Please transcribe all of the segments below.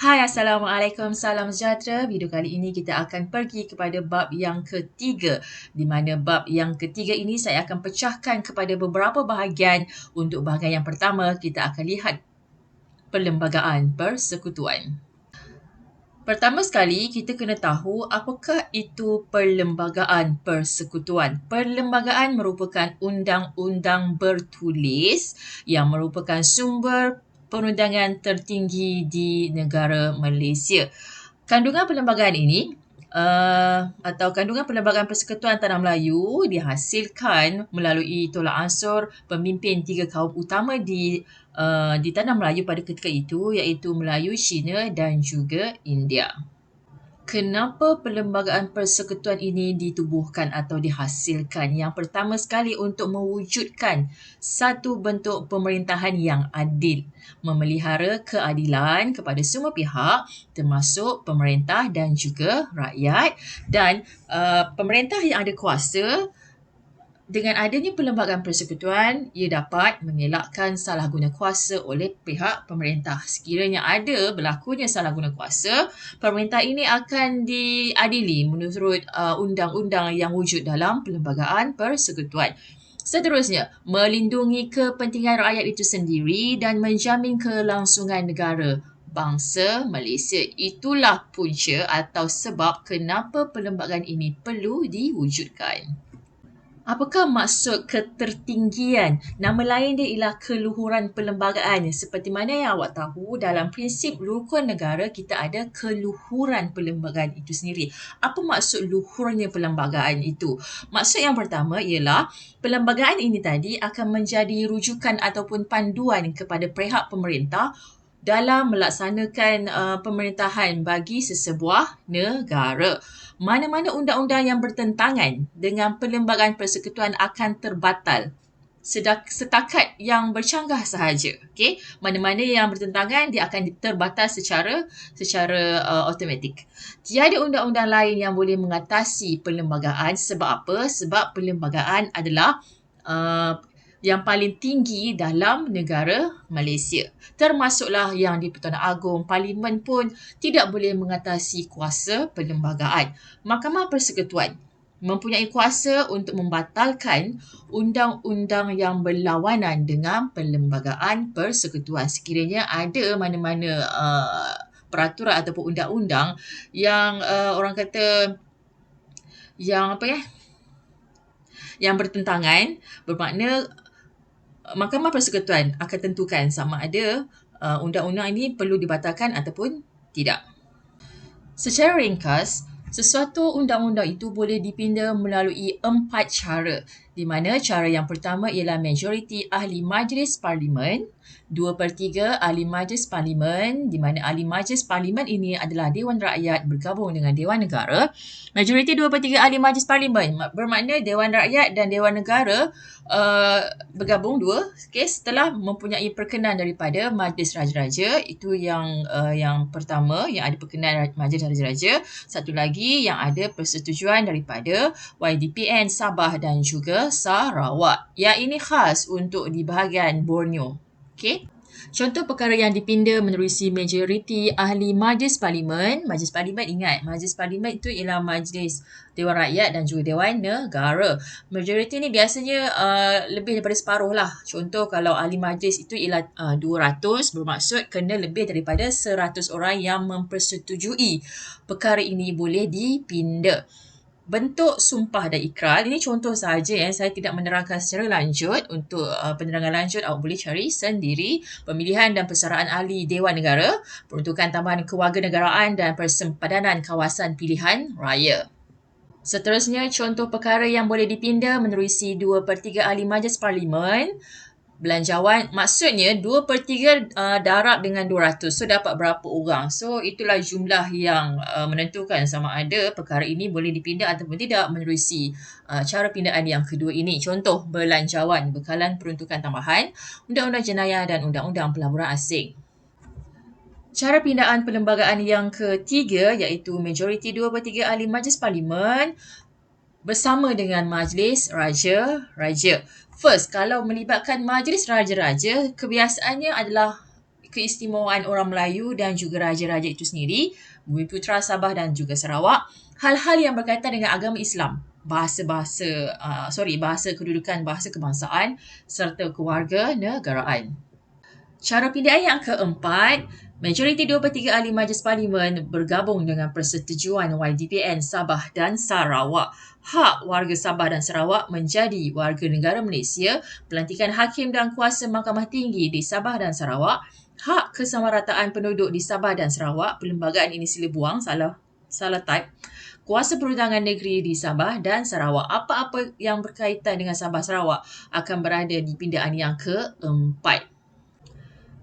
Hai Assalamualaikum, salam sejahtera. Video kali ini kita akan pergi kepada bab yang ketiga. Di mana bab yang ketiga ini saya akan pecahkan kepada beberapa bahagian. Untuk bahagian yang pertama, kita akan lihat perlembagaan persekutuan. Pertama sekali, kita kena tahu apakah itu perlembagaan persekutuan. Perlembagaan merupakan undang-undang bertulis yang merupakan sumber perundangan tertinggi di negara Malaysia. Kandungan perlembagaan ini uh, atau kandungan perlembagaan persekutuan Tanah Melayu dihasilkan melalui tolak ansur pemimpin tiga kaum utama di uh, di Tanah Melayu pada ketika itu iaitu Melayu, Cina dan juga India kenapa perlembagaan persekutuan ini ditubuhkan atau dihasilkan? Yang pertama sekali untuk mewujudkan satu bentuk pemerintahan yang adil, memelihara keadilan kepada semua pihak termasuk pemerintah dan juga rakyat dan uh, pemerintah yang ada kuasa dengan adanya perlembagaan persekutuan, ia dapat mengelakkan salah guna kuasa oleh pihak pemerintah. Sekiranya ada berlakunya salah guna kuasa, pemerintah ini akan diadili menurut uh, undang-undang yang wujud dalam perlembagaan persekutuan. Seterusnya, melindungi kepentingan rakyat itu sendiri dan menjamin kelangsungan negara bangsa Malaysia. Itulah punca atau sebab kenapa perlembagaan ini perlu diwujudkan. Apakah maksud ketertinggian? Nama lain dia ialah keluhuran perlembagaan. Seperti mana yang awak tahu, dalam prinsip rukun negara, kita ada keluhuran perlembagaan itu sendiri. Apa maksud luhurnya perlembagaan itu? Maksud yang pertama ialah perlembagaan ini tadi akan menjadi rujukan ataupun panduan kepada pihak pemerintah dalam melaksanakan uh, pemerintahan bagi sesebuah negara. Mana-mana undang-undang yang bertentangan dengan perlembagaan persekutuan akan terbatal setakat yang bercanggah sahaja. Okay? Mana-mana yang bertentangan dia akan terbatal secara secara uh, automatik. Tiada undang-undang lain yang boleh mengatasi perlembagaan sebab apa? Sebab perlembagaan adalah uh, yang paling tinggi dalam negara Malaysia. Termasuklah yang di Pertuan Agong, Parlimen pun tidak boleh mengatasi kuasa perlembagaan. Mahkamah Persekutuan mempunyai kuasa untuk membatalkan undang-undang yang berlawanan dengan perlembagaan persekutuan. Sekiranya ada mana-mana uh, peraturan ataupun undang-undang yang uh, orang kata yang apa ya yang bertentangan bermakna Mahkamah Persekutuan akan tentukan sama ada uh, undang-undang ini perlu dibatalkan ataupun tidak. Secara ringkas, sesuatu undang-undang itu boleh dipinda melalui empat cara di mana cara yang pertama ialah majoriti ahli majlis parlimen dua per tiga ahli majlis parlimen di mana ahli majlis parlimen ini adalah Dewan Rakyat bergabung dengan Dewan Negara. Majoriti dua per tiga ahli majlis parlimen bermakna Dewan Rakyat dan Dewan Negara uh, bergabung dua okay, setelah mempunyai perkenan daripada Majlis Raja-Raja. Itu yang uh, yang pertama yang ada perkenan Majlis Raja-Raja. Satu lagi yang ada persetujuan daripada YDPN Sabah dan juga Sarawak. Yang ini khas untuk di bahagian Borneo. Okey. Contoh perkara yang dipinda menerusi majoriti ahli majlis parlimen. Majlis parlimen ingat, majlis parlimen itu ialah majlis Dewan Rakyat dan juga Dewan Negara. Majoriti ni biasanya uh, lebih daripada separuh lah. Contoh kalau ahli majlis itu ialah uh, 200 bermaksud kena lebih daripada 100 orang yang mempersetujui perkara ini boleh dipinda bentuk sumpah dan ikrar. Ini contoh sahaja yang saya tidak menerangkan secara lanjut untuk uh, penerangan lanjut. Awak boleh cari sendiri pemilihan dan persaraan ahli Dewan Negara peruntukan tambahan kewarganegaraan dan persempadanan kawasan pilihan raya. Seterusnya, contoh perkara yang boleh dipinda menerusi 2 per 3 ahli majlis parlimen belanjawan maksudnya 2 per 3 uh, darab dengan 200 so dapat berapa orang? So itulah jumlah yang uh, menentukan sama ada perkara ini boleh dipindah ataupun tidak menerusi uh, cara pindaan yang kedua ini. Contoh belanjawan bekalan peruntukan tambahan undang-undang jenayah dan undang-undang pelaburan asing. Cara pindaan perlembagaan yang ketiga iaitu majoriti 2 per 3 ahli majlis parlimen bersama dengan majlis raja-raja. First, kalau melibatkan majlis raja-raja, kebiasaannya adalah keistimewaan orang Melayu dan juga raja-raja itu sendiri, Bumi Putra Sabah dan juga Sarawak, hal-hal yang berkaitan dengan agama Islam, bahasa-bahasa, uh, sorry, bahasa kedudukan, bahasa kebangsaan serta keluarga negaraan. Cara pindaian yang keempat, Majoriti 2 per 3 ahli Majlis Parlimen bergabung dengan persetujuan YDPN Sabah dan Sarawak. Hak warga Sabah dan Sarawak menjadi warga negara Malaysia, pelantikan hakim dan kuasa Mahkamah Tinggi di Sabah dan Sarawak, hak kesamarataan penduduk di Sabah dan Sarawak, perlembagaan ini sila buang, salah salah type, kuasa perundangan negeri di Sabah dan Sarawak. Apa-apa yang berkaitan dengan Sabah Sarawak akan berada di pindaan yang keempat.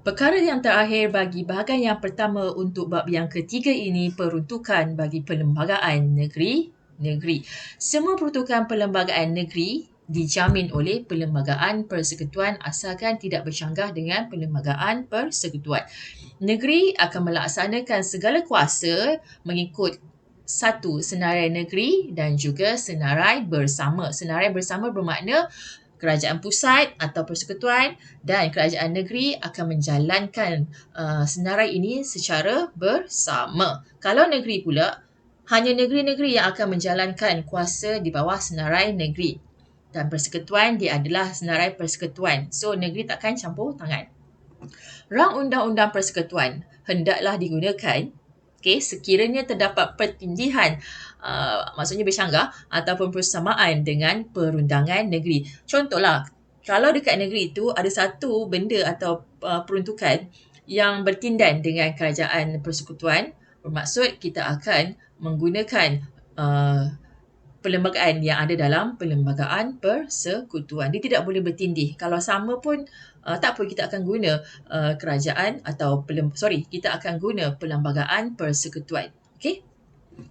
Perkara yang terakhir bagi bahagian yang pertama untuk bab yang ketiga ini peruntukan bagi perlembagaan negeri negeri. Semua peruntukan perlembagaan negeri dijamin oleh perlembagaan persekutuan asalkan tidak bercanggah dengan perlembagaan persekutuan. Negeri akan melaksanakan segala kuasa mengikut satu senarai negeri dan juga senarai bersama. Senarai bersama bermakna kerajaan pusat atau persekutuan dan kerajaan negeri akan menjalankan uh, senarai ini secara bersama. Kalau negeri pula, hanya negeri-negeri yang akan menjalankan kuasa di bawah senarai negeri. Dan persekutuan dia adalah senarai persekutuan. So negeri takkan campur tangan. Rang Undang-Undang Persekutuan hendaklah digunakan okay, sekiranya terdapat pertindihan uh, maksudnya bercanggah ataupun persamaan dengan perundangan negeri. Contohlah, kalau dekat negeri itu ada satu benda atau uh, peruntukan yang bertindan dengan kerajaan persekutuan, bermaksud kita akan menggunakan uh, perlembagaan yang ada dalam perlembagaan persekutuan. Dia tidak boleh bertindih. Kalau sama pun uh, tak apa kita akan guna uh, kerajaan atau pelem- sorry kita akan guna perlembagaan persekutuan okey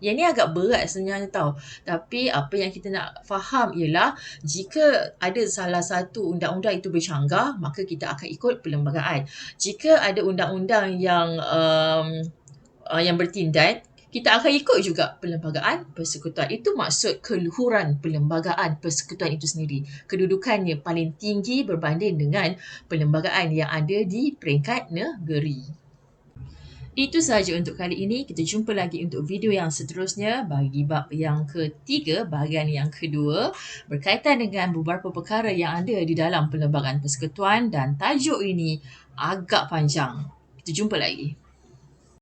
yang ni agak berat sebenarnya tau. Tapi apa yang kita nak faham ialah jika ada salah satu undang-undang itu bercanggah, maka kita akan ikut perlembagaan. Jika ada undang-undang yang um, uh, yang bertindak, kita akan ikut juga perlembagaan persekutuan. Itu maksud keluhuran perlembagaan persekutuan itu sendiri. Kedudukannya paling tinggi berbanding dengan perlembagaan yang ada di peringkat negeri. Itu sahaja untuk kali ini. Kita jumpa lagi untuk video yang seterusnya bagi bab yang ketiga, bahagian yang kedua berkaitan dengan beberapa perkara yang ada di dalam perlembagaan persekutuan dan tajuk ini agak panjang. Kita jumpa lagi.